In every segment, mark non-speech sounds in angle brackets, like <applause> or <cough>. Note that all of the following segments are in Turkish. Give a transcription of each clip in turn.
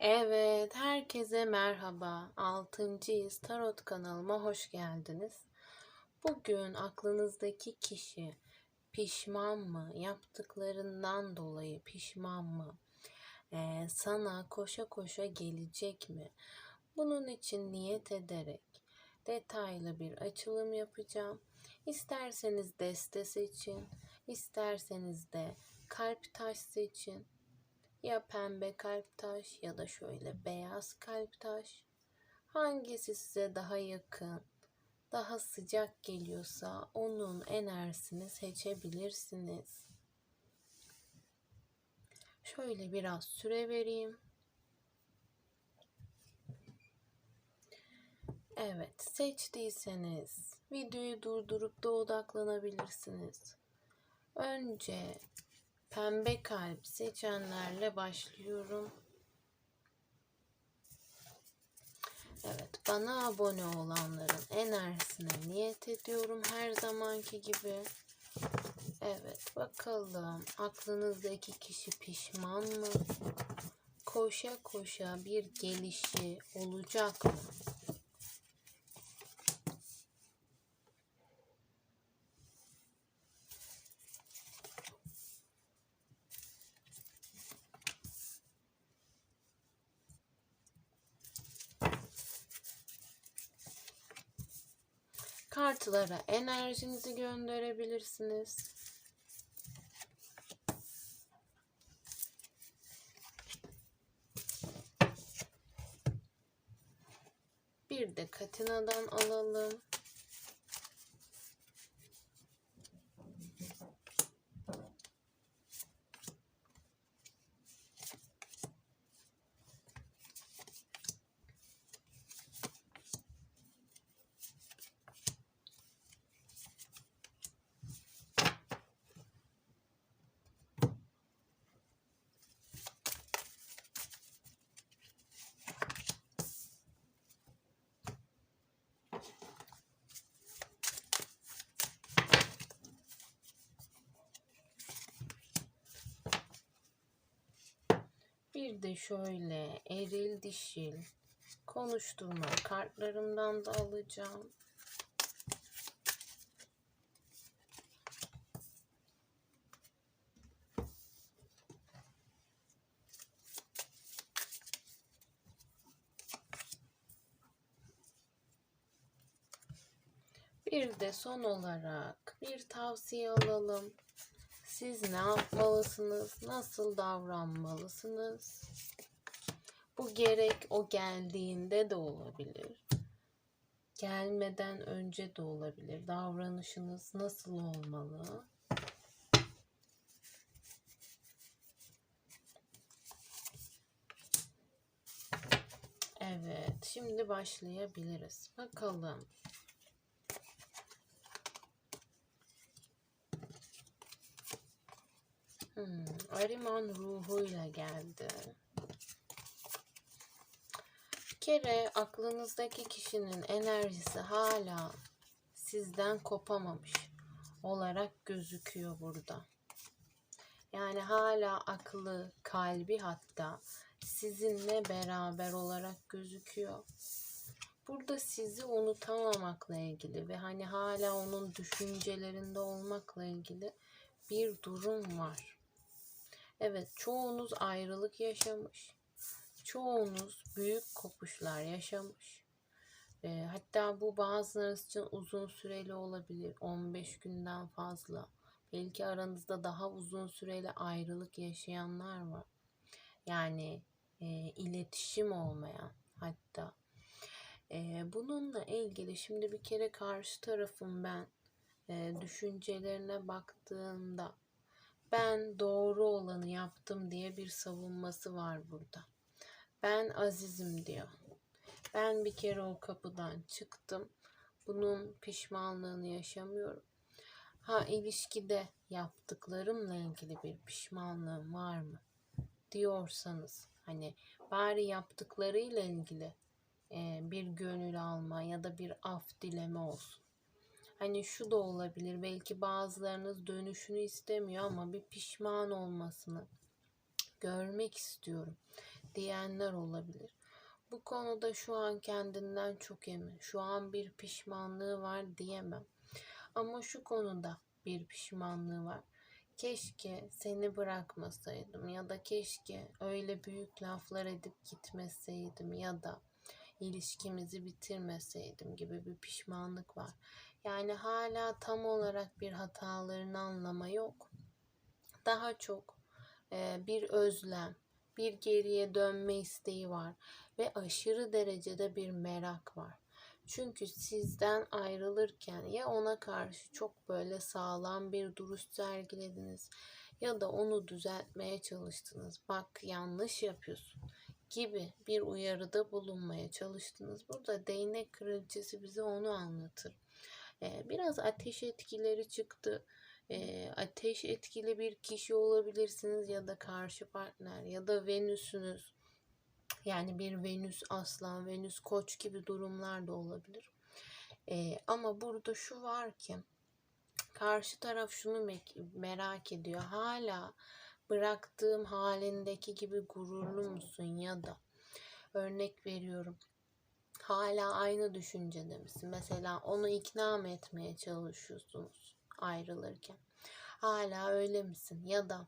Evet, herkese merhaba. 6. Tarot kanalıma hoş geldiniz. Bugün aklınızdaki kişi pişman mı? Yaptıklarından dolayı pişman mı? Ee, sana koşa koşa gelecek mi? Bunun için niyet ederek detaylı bir açılım yapacağım. İsterseniz deste seçin, isterseniz de kalp taş seçin ya pembe kalp taş ya da şöyle beyaz kalp taş. Hangisi size daha yakın, daha sıcak geliyorsa onun enerjisini seçebilirsiniz. Şöyle biraz süre vereyim. Evet, seçtiyseniz videoyu durdurup da odaklanabilirsiniz. Önce Pembe kalp seçenlerle başlıyorum. Evet, bana abone olanların enerjisine niyet ediyorum her zamanki gibi. Evet, bakalım aklınızdaki kişi pişman mı? Koşa koşa bir gelişi olacak mı? Kartlara enerjinizi gönderebilirsiniz. Bir de Katina'dan alalım. De şöyle eril dişil konuşturma kartlarımdan da alacağım. Bir de son olarak bir tavsiye alalım. Siz ne yapmalısınız? Nasıl davranmalısınız? Bu gerek o geldiğinde de olabilir. Gelmeden önce de olabilir. Davranışınız nasıl olmalı? Evet, şimdi başlayabiliriz. Bakalım. Hmm, Ariman ruhuyla geldi. Bir kere aklınızdaki kişinin enerjisi hala sizden kopamamış olarak gözüküyor burada. Yani hala aklı, kalbi hatta sizinle beraber olarak gözüküyor. Burada sizi unutamamakla ilgili ve hani hala onun düşüncelerinde olmakla ilgili bir durum var. Evet, çoğunuz ayrılık yaşamış. Çoğunuz büyük kopuşlar yaşamış. E, hatta bu bazılarınız için uzun süreli olabilir. 15 günden fazla. Belki aranızda daha uzun süreli ayrılık yaşayanlar var. Yani e, iletişim olmayan hatta. E, bununla ilgili şimdi bir kere karşı tarafın ben e, düşüncelerine baktığımda ben doğru olanı yaptım diye bir savunması var burada. Ben azizim diyor. Ben bir kere o kapıdan çıktım. Bunun pişmanlığını yaşamıyorum. Ha ilişkide yaptıklarımla ilgili bir pişmanlığım var mı? Diyorsanız hani bari yaptıklarıyla ilgili bir gönül alma ya da bir af dileme olsun. Hani şu da olabilir. Belki bazılarınız dönüşünü istemiyor ama bir pişman olmasını görmek istiyorum diyenler olabilir. Bu konuda şu an kendinden çok emin. Şu an bir pişmanlığı var diyemem. Ama şu konuda bir pişmanlığı var. Keşke seni bırakmasaydım ya da keşke öyle büyük laflar edip gitmeseydim ya da ilişkimizi bitirmeseydim gibi bir pişmanlık var. Yani hala tam olarak bir hatalarını anlama yok. Daha çok e, bir özlem, bir geriye dönme isteği var ve aşırı derecede bir merak var. Çünkü sizden ayrılırken ya ona karşı çok böyle sağlam bir duruş sergilediniz ya da onu düzeltmeye çalıştınız. Bak yanlış yapıyorsun gibi bir uyarıda bulunmaya çalıştınız. Burada değnek kraliçesi bize onu anlatır. Biraz ateş etkileri çıktı. Ee, ateş etkili bir kişi olabilirsiniz ya da karşı partner ya da Venüs'ünüz yani bir Venüs aslan, Venüs koç gibi durumlar da olabilir. Ee, ama burada şu var ki karşı taraf şunu me- merak ediyor. Hala bıraktığım halindeki gibi gururlu musun ya da örnek veriyorum. Hala aynı düşüncede misin? Mesela onu ikna mı etmeye çalışıyorsunuz ayrılırken? Hala öyle misin? Ya da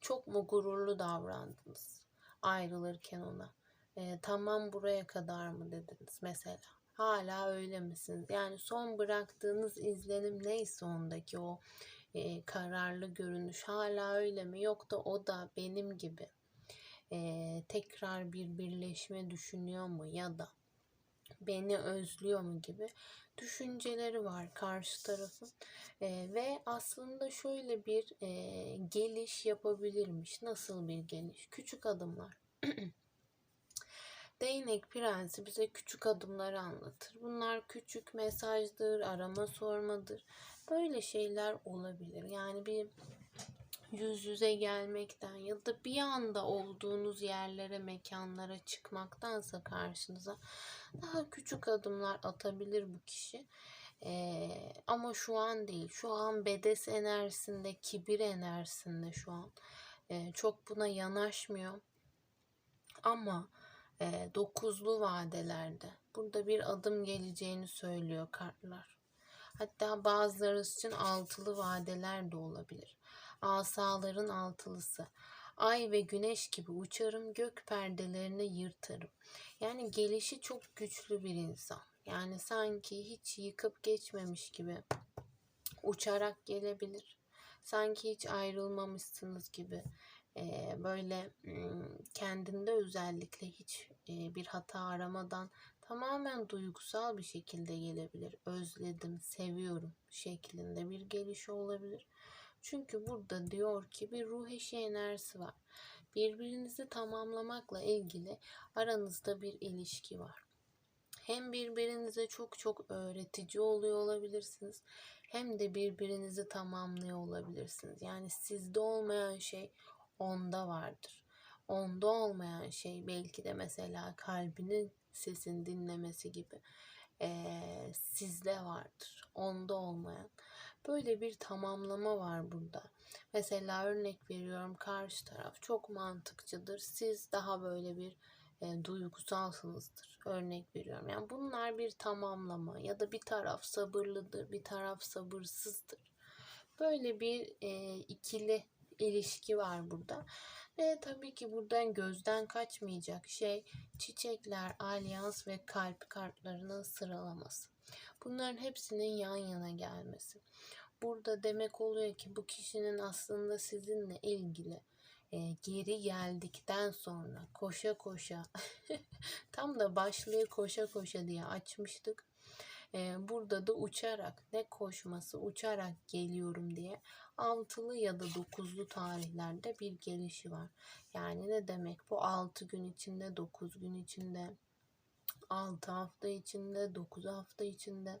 çok mu gururlu davrandınız ayrılırken ona? E, tamam buraya kadar mı dediniz mesela? Hala öyle misiniz? Yani son bıraktığınız izlenim neyse ondaki o e, kararlı görünüş hala öyle mi? Yok da o da benim gibi e, tekrar bir birleşme düşünüyor mu ya da beni özlüyor mu gibi düşünceleri var karşı tarafın e, ve aslında şöyle bir e, geliş yapabilirmiş. Nasıl bir geliş? Küçük adımlar. <clears throat> Değnek prensi bize küçük adımları anlatır. Bunlar küçük mesajdır, arama sormadır. Böyle şeyler olabilir. Yani bir yüz yüze gelmekten ya da bir anda olduğunuz yerlere, mekanlara çıkmaktansa karşınıza daha küçük adımlar atabilir bu kişi. Ee, ama şu an değil. Şu an bedes enerjisinde, kibir enerjisinde şu an. Ee, çok buna yanaşmıyor. Ama e, dokuzlu vadelerde burada bir adım geleceğini söylüyor kartlar. Hatta bazıları için altılı vadeler de olabilir. Asaların altılısı. Ay ve güneş gibi uçarım, gök perdelerini yırtarım. Yani gelişi çok güçlü bir insan. Yani sanki hiç yıkıp geçmemiş gibi uçarak gelebilir. Sanki hiç ayrılmamışsınız gibi e, böyle kendinde özellikle hiç e, bir hata aramadan tamamen duygusal bir şekilde gelebilir. Özledim, seviyorum şeklinde bir gelişi olabilir. Çünkü burada diyor ki bir ruh eşi enerjisi var. Birbirinizi tamamlamakla ilgili aranızda bir ilişki var. Hem birbirinize çok çok öğretici oluyor olabilirsiniz hem de birbirinizi tamamlıyor olabilirsiniz. Yani sizde olmayan şey onda vardır. Onda olmayan şey belki de mesela kalbinin sesini dinlemesi gibi ee, sizde vardır. Onda olmayan. Böyle bir tamamlama var burada. Mesela örnek veriyorum karşı taraf çok mantıkçıdır. Siz daha böyle bir e, duygusalsınızdır. Örnek veriyorum. Yani bunlar bir tamamlama ya da bir taraf sabırlıdır, bir taraf sabırsızdır. Böyle bir e, ikili ilişki var burada. Ve tabii ki buradan gözden kaçmayacak şey çiçekler, alyans ve kalp kartlarının sıralaması. Bunların hepsinin yan yana gelmesi. Burada demek oluyor ki bu kişinin aslında sizinle ilgili e, geri geldikten sonra koşa koşa <laughs> tam da başlığı koşa koşa diye açmıştık. E, burada da uçarak ne koşması uçarak geliyorum diye altılı ya da dokuzlu tarihlerde bir gelişi var. Yani ne demek bu altı gün içinde dokuz gün içinde 6 hafta içinde, 9 hafta içinde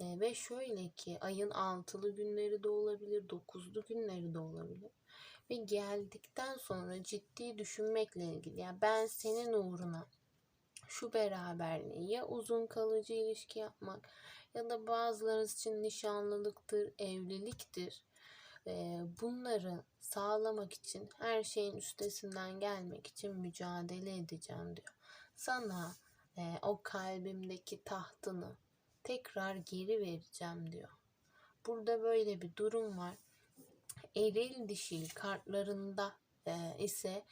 e, ve şöyle ki ayın altılı günleri de olabilir, dokuzlu günleri de olabilir. Ve geldikten sonra ciddi düşünmekle ilgili. Yani ben senin uğruna şu beraberliği ya uzun kalıcı ilişki yapmak ya da bazılarınız için nişanlılıktır, evliliktir. e, bunları sağlamak için her şeyin üstesinden gelmek için mücadele edeceğim diyor. Sana e, o kalbimdeki tahtını tekrar geri vereceğim diyor. Burada böyle bir durum var. Eril dişil kartlarında e, ise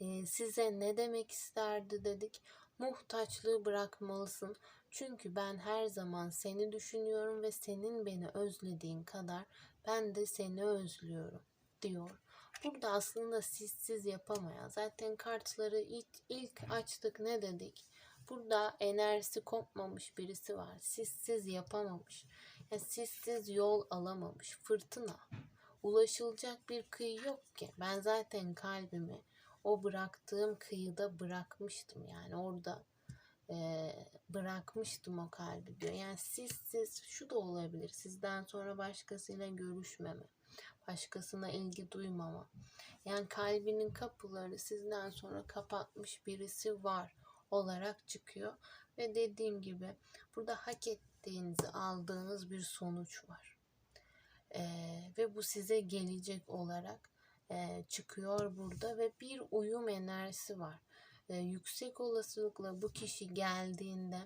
e, size ne demek isterdi dedik. Muhtaçlığı bırakmalısın. Çünkü ben her zaman seni düşünüyorum ve senin beni özlediğin kadar ben de seni özlüyorum diyor. Burada aslında sizsiz yapamayan zaten kartları ilk, ilk açtık ne dedik? Burada enerjisi kopmamış birisi var. Sizsiz yapamamış. Yani sizsiz yol alamamış. Fırtına. Ulaşılacak bir kıyı yok ki. Ben zaten kalbimi o bıraktığım kıyıda bırakmıştım. Yani orada e, bırakmıştım o kalbi diyor. Yani sizsiz şu da olabilir. Sizden sonra başkasıyla görüşmeme. Başkasına ilgi duymama. Yani kalbinin kapıları sizden sonra kapatmış birisi var olarak çıkıyor. Ve dediğim gibi burada hak ettiğinizi aldığınız bir sonuç var. Ee, ve bu size gelecek olarak e, çıkıyor burada ve bir uyum enerjisi var. E, yüksek olasılıkla bu kişi geldiğinde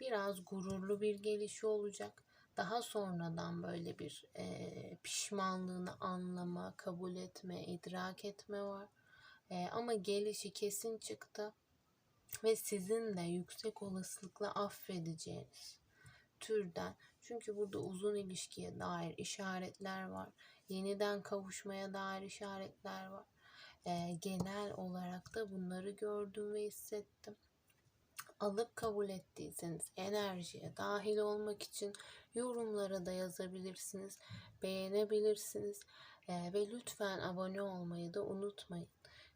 biraz gururlu bir gelişi olacak. Daha sonradan böyle bir e, pişmanlığını anlama, kabul etme, idrak etme var. E, ama gelişi kesin çıktı ve sizin de yüksek olasılıkla affedeceğiniz türden. Çünkü burada uzun ilişkiye dair işaretler var. Yeniden kavuşmaya dair işaretler var. E, genel olarak da bunları gördüm ve hissettim. Alıp kabul ettiyseniz enerjiye dahil olmak için yorumlara da yazabilirsiniz. Beğenebilirsiniz. E, ve lütfen abone olmayı da unutmayın.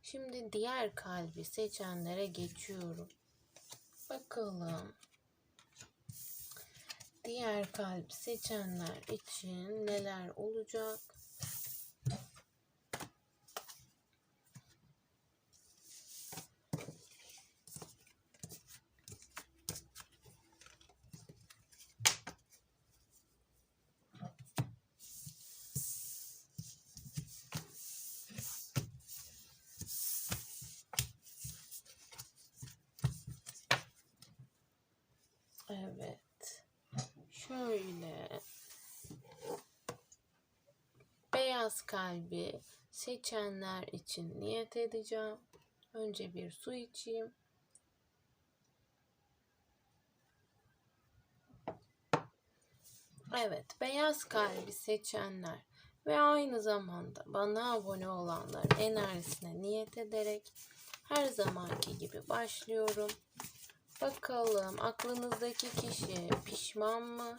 Şimdi diğer kalbi seçenlere geçiyorum. Bakalım. Diğer kalbi seçenler için neler olacak? Evet. Şöyle. Beyaz kalbi seçenler için niyet edeceğim. Önce bir su içeyim. Evet, beyaz kalbi seçenler ve aynı zamanda bana abone olanların enerjisine niyet ederek her zamanki gibi başlıyorum. Bakalım aklınızdaki kişi pişman mı?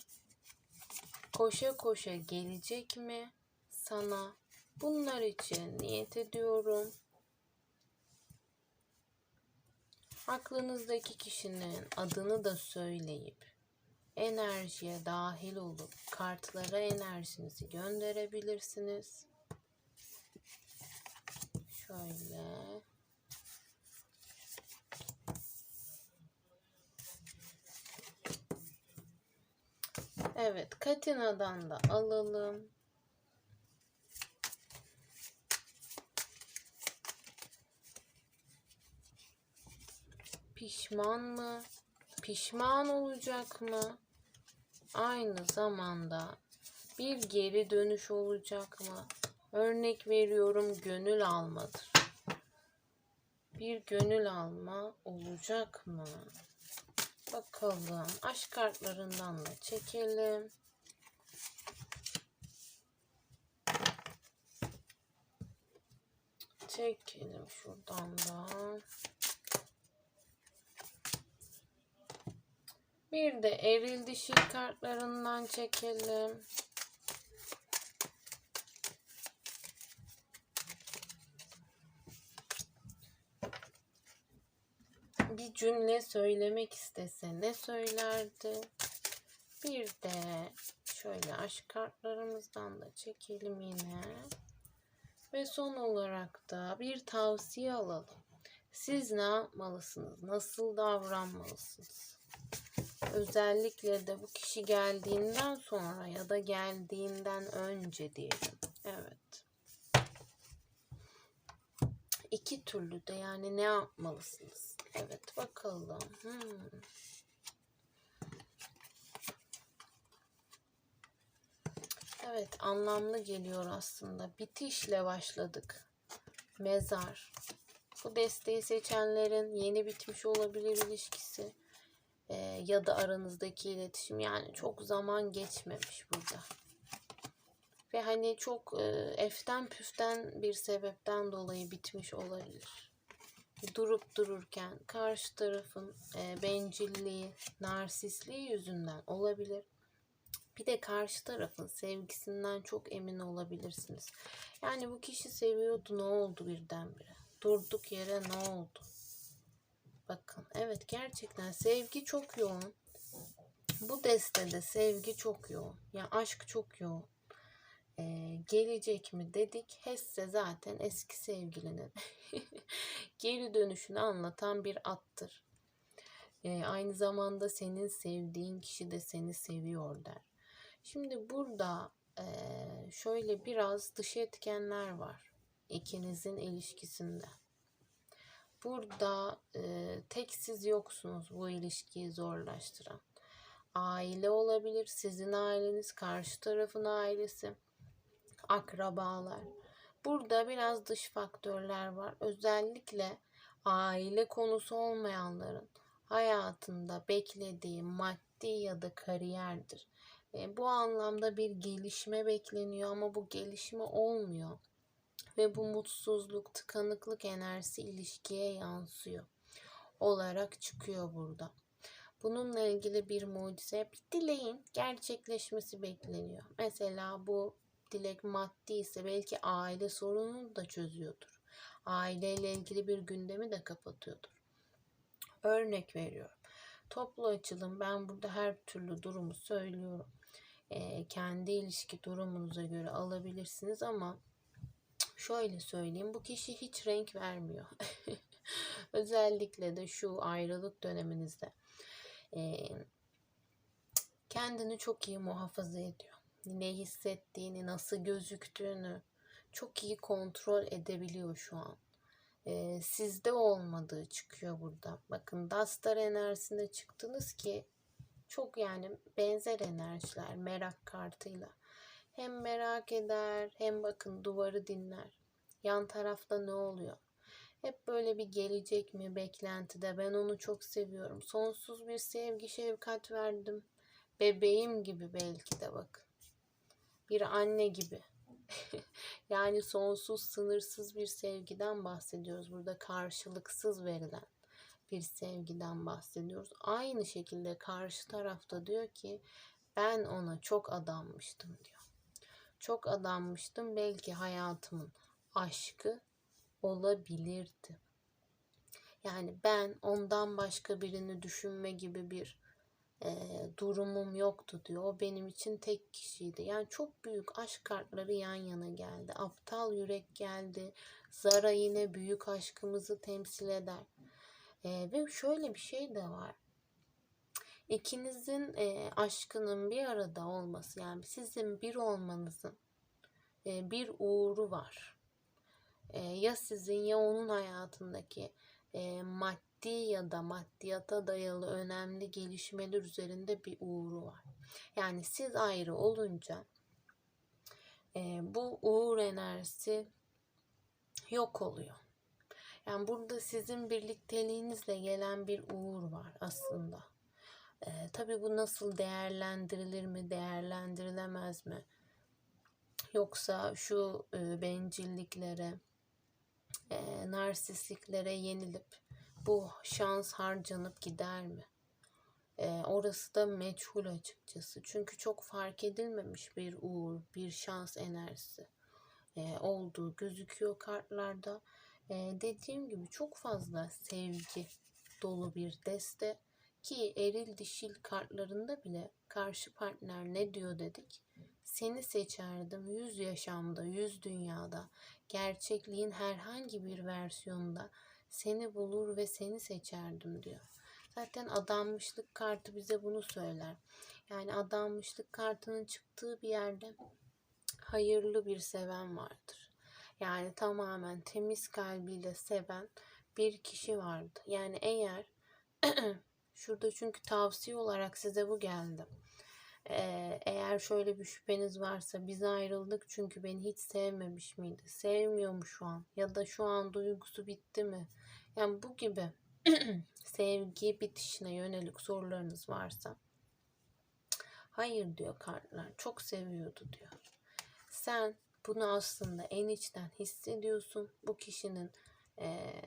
Koşa koşa gelecek mi sana? Bunlar için niyet ediyorum. Aklınızdaki kişinin adını da söyleyip enerjiye dahil olup kartlara enerjinizi gönderebilirsiniz. Şöyle. Evet, Katina'dan da alalım. Pişman mı? Pişman olacak mı? Aynı zamanda bir geri dönüş olacak mı? Örnek veriyorum gönül almadır. Bir gönül alma olacak mı? Bakalım. Aşk kartlarından da çekelim. Çekelim şuradan da. Bir de eril dişil kartlarından çekelim. bir cümle söylemek istese ne söylerdi? Bir de şöyle aşk kartlarımızdan da çekelim yine. Ve son olarak da bir tavsiye alalım. Siz ne yapmalısınız? Nasıl davranmalısınız? Özellikle de bu kişi geldiğinden sonra ya da geldiğinden önce diyelim. Evet. İki türlü de yani ne yapmalısınız? Evet bakalım. Hmm. Evet anlamlı geliyor aslında. Bitişle başladık. Mezar. Bu desteği seçenlerin yeni bitmiş olabilir ilişkisi. Ya da aranızdaki iletişim. Yani çok zaman geçmemiş burada. Ve hani çok e, eften püften bir sebepten dolayı bitmiş olabilir. Durup dururken karşı tarafın e, bencilliği, narsistliği yüzünden olabilir. Bir de karşı tarafın sevgisinden çok emin olabilirsiniz. Yani bu kişi seviyordu ne oldu birdenbire? Durduk yere ne oldu? Bakın evet gerçekten sevgi çok yoğun. Bu destede sevgi çok yoğun. Yani aşk çok yoğun. Ee, gelecek mi dedik. Hesse zaten eski sevgilinin <laughs> geri dönüşünü anlatan bir attır. Ee, aynı zamanda senin sevdiğin kişi de seni seviyor der. Şimdi burada e, şöyle biraz dış etkenler var ikinizin ilişkisinde. Burada e, tek siz yoksunuz bu ilişkiyi zorlaştıran. Aile olabilir, sizin aileniz, karşı tarafın ailesi, akrabalar. Burada biraz dış faktörler var. Özellikle aile konusu olmayanların hayatında beklediği maddi ya da kariyerdir. E, bu anlamda bir gelişme bekleniyor ama bu gelişme olmuyor. Ve bu mutsuzluk, tıkanıklık enerjisi ilişkiye yansıyor olarak çıkıyor burada. Bununla ilgili bir mucize, bir dileğin gerçekleşmesi bekleniyor. Mesela bu dilek maddi ise belki aile sorununu da çözüyordur. Aileyle ilgili bir gündemi de kapatıyordur. Örnek veriyorum. Toplu açılım ben burada her türlü durumu söylüyorum. Ee, kendi ilişki durumunuza göre alabilirsiniz ama şöyle söyleyeyim bu kişi hiç renk vermiyor. <laughs> Özellikle de şu ayrılık döneminizde e, kendini çok iyi muhafaza ediyor. Ne hissettiğini, nasıl gözüktüğünü çok iyi kontrol edebiliyor şu an. E, sizde olmadığı çıkıyor burada. Bakın Dastar enerjisinde çıktınız ki çok yani benzer enerjiler merak kartıyla. Hem merak eder hem bakın duvarı dinler. Yan tarafta ne oluyor? Hep böyle bir gelecek mi beklentide ben onu çok seviyorum. Sonsuz bir sevgi şefkat verdim. Bebeğim gibi belki de bakın. Bir anne gibi. <laughs> yani sonsuz sınırsız bir sevgiden bahsediyoruz. Burada karşılıksız verilen bir sevgiden bahsediyoruz. Aynı şekilde karşı tarafta diyor ki ben ona çok adanmıştım diyor. Çok adanmıştım belki hayatımın aşkı olabilirdi. Yani ben ondan başka birini düşünme gibi bir e, durumum yoktu diyor. O benim için tek kişiydi. Yani çok büyük aşk kartları yan yana geldi. Aptal yürek geldi. Zara yine büyük aşkımızı temsil eder. E, ve şöyle bir şey de var. İkinizin e, aşkının bir arada olması yani sizin bir olmanızın e, bir uğru var. E, ya sizin ya onun hayatındaki e, maddi ya da maddiyata dayalı önemli gelişmeler üzerinde bir uğru var. Yani siz ayrı olunca e, bu uğur enerjisi yok oluyor. Yani burada sizin birlikteliğinizle gelen bir uğur var aslında. E, tabii bu nasıl değerlendirilir mi, değerlendirilemez mi? Yoksa şu e, bencilliklere, e, narsistliklere yenilip bu şans harcanıp gider mi? E, orası da meçhul açıkçası. Çünkü çok fark edilmemiş bir uğur, bir şans enerjisi e, olduğu gözüküyor kartlarda. E, dediğim gibi çok fazla sevgi dolu bir deste ki eril dişil kartlarında bile karşı partner ne diyor dedik. Seni seçerdim yüz yaşamda, yüz dünyada, gerçekliğin herhangi bir versiyonunda seni bulur ve seni seçerdim diyor. Zaten adanmışlık kartı bize bunu söyler. Yani adanmışlık kartının çıktığı bir yerde hayırlı bir seven vardır. Yani tamamen temiz kalbiyle seven bir kişi vardı. Yani eğer <clears throat> şurada çünkü tavsiye olarak size bu geldi. Ee, eğer şöyle bir şüpheniz varsa biz ayrıldık çünkü beni hiç sevmemiş miydi? Sevmiyor mu şu an? Ya da şu an duygusu bitti mi? Yani bu gibi <clears throat> sevgi bitişine yönelik sorularınız varsa hayır diyor kartlar. Çok seviyordu diyor. Sen bunu aslında en içten hissediyorsun. Bu kişinin eee,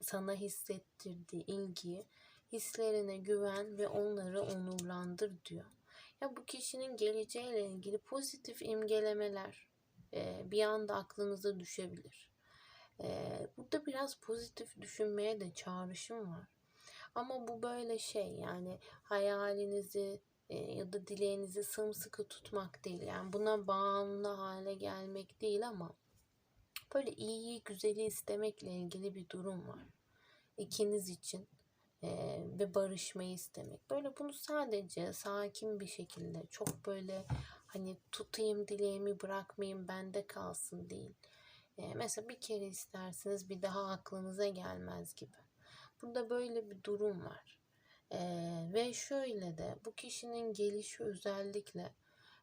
sana hissettirdiği ilgiyi hislerine güven ve onları onurlandır diyor. Ya bu kişinin geleceğiyle ilgili pozitif imgelemeler eee, bir anda aklınıza düşebilir. Eee, burada biraz pozitif düşünmeye de çağrışım var. Ama bu böyle şey yani hayalinizi e, ya da dileğinizi sımsıkı tutmak değil. Yani buna bağımlı hale gelmek değil ama böyle iyiyi güzeli istemekle ilgili bir durum var. İkiniz için e, ve barışmayı istemek. Böyle bunu sadece sakin bir şekilde çok böyle hani tutayım dileğimi bırakmayayım bende kalsın değil. E, mesela bir kere istersiniz bir daha aklınıza gelmez gibi. Burada böyle bir durum var. Ee, ve şöyle de bu kişinin gelişi özellikle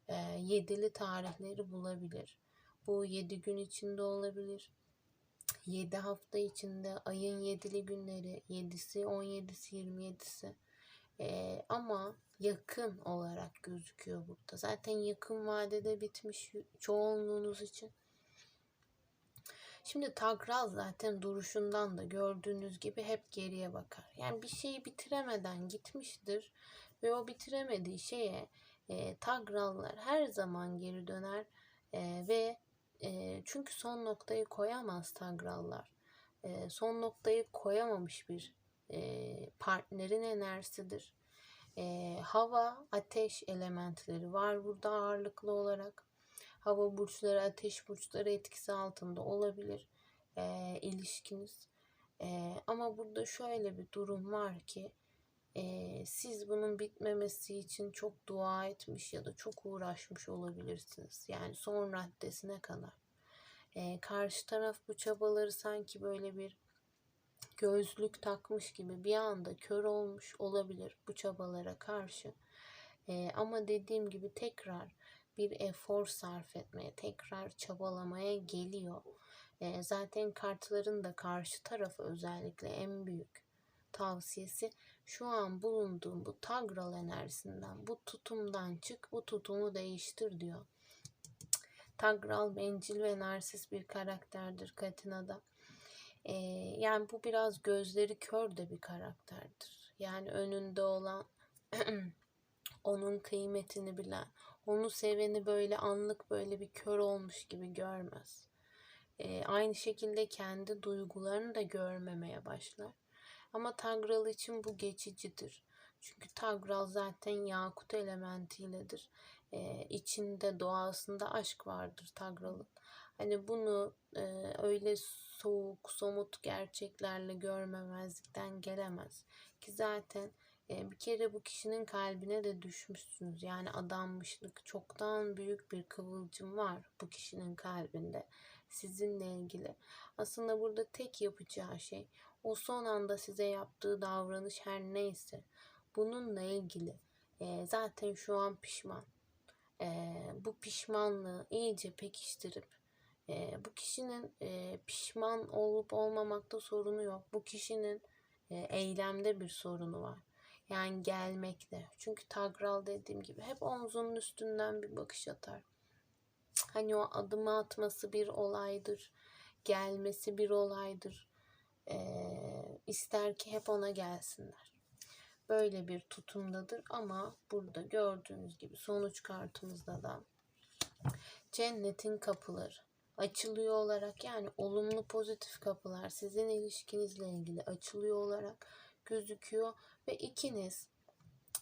e, yedili tarihleri bulabilir. Bu yedi gün içinde olabilir. Yedi hafta içinde ayın yedili günleri, yedisi, on yedisi, yirmi yedisi. Ee, ama yakın olarak gözüküyor burada. Zaten yakın vadede bitmiş çoğunluğunuz için. Şimdi Tagral zaten duruşundan da gördüğünüz gibi hep geriye bakar. Yani bir şeyi bitiremeden gitmiştir ve o bitiremediği şeye e, Tagrallar her zaman geri döner e, ve e, çünkü son noktayı koyamaz Tagrallar. E, son noktayı koyamamış bir e, partnerin enerjisidir. E, hava, ateş elementleri var burada ağırlıklı olarak hava burçları, ateş burçları etkisi altında olabilir e, ilişkiniz. E, ama burada şöyle bir durum var ki siz bunun bitmemesi için çok dua etmiş ya da çok uğraşmış olabilirsiniz. Yani son raddesine kadar. Karşı taraf bu çabaları sanki böyle bir gözlük takmış gibi bir anda kör olmuş olabilir bu çabalara karşı. Ama dediğim gibi tekrar bir efor sarf etmeye, tekrar çabalamaya geliyor. Zaten kartların da karşı tarafı özellikle en büyük tavsiyesi şu an bulunduğum bu tagral enerjisinden, bu tutumdan çık, bu tutumu değiştir diyor. Tagral bencil ve narsist bir karakterdir Katina'da. Ee, yani bu biraz gözleri kör de bir karakterdir. Yani önünde olan <clears throat> onun kıymetini bilen, onu seveni böyle anlık böyle bir kör olmuş gibi görmez. E, aynı şekilde kendi duygularını da görmemeye başlar. Ama Tagral için bu geçicidir. Çünkü Tagral zaten yakut elementiyledir. E, içinde doğasında aşk vardır Tagral'ın. Hani bunu e, öyle soğuk, somut gerçeklerle görmemezlikten gelemez. Ki zaten e, bir kere bu kişinin kalbine de düşmüşsünüz. Yani adanmışlık çoktan büyük bir kıvılcım var bu kişinin kalbinde sizinle ilgili. Aslında burada tek yapacağı şey o son anda size yaptığı davranış her neyse bununla ilgili e, zaten şu an pişman. E, bu pişmanlığı iyice pekiştirip e, bu kişinin e, pişman olup olmamakta sorunu yok. Bu kişinin e, eylemde bir sorunu var. Yani gelmekte. Çünkü Tagral dediğim gibi hep omzunun üstünden bir bakış atar. Hani o adımı atması bir olaydır. Gelmesi bir olaydır. Ee, ister ki hep ona gelsinler. Böyle bir tutumdadır ama burada gördüğünüz gibi sonuç kartımızda da cennetin kapıları açılıyor olarak yani olumlu pozitif kapılar sizin ilişkinizle ilgili açılıyor olarak gözüküyor ve ikiniz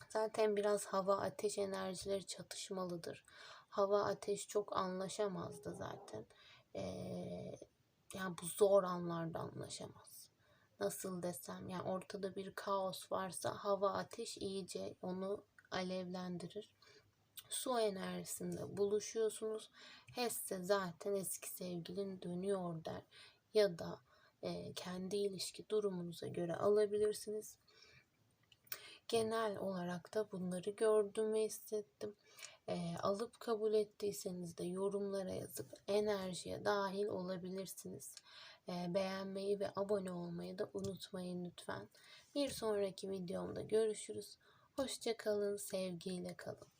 zaten biraz hava ateş enerjileri çatışmalıdır. Hava ateş çok anlaşamazdı zaten. Ee, yani bu zor anlarda anlaşamaz. Nasıl desem yani ortada bir kaos varsa hava ateş iyice onu alevlendirir. su enerjisinde buluşuyorsunuz. Hesse zaten eski sevgilin dönüyor der ya da e, kendi ilişki durumunuza göre alabilirsiniz. Genel olarak da bunları gördüm ve hissettim. E, alıp kabul ettiyseniz de yorumlara yazıp enerjiye dahil olabilirsiniz. E, beğenmeyi ve abone olmayı da unutmayın lütfen. Bir sonraki videomda görüşürüz. Hoşça kalın, sevgiyle kalın.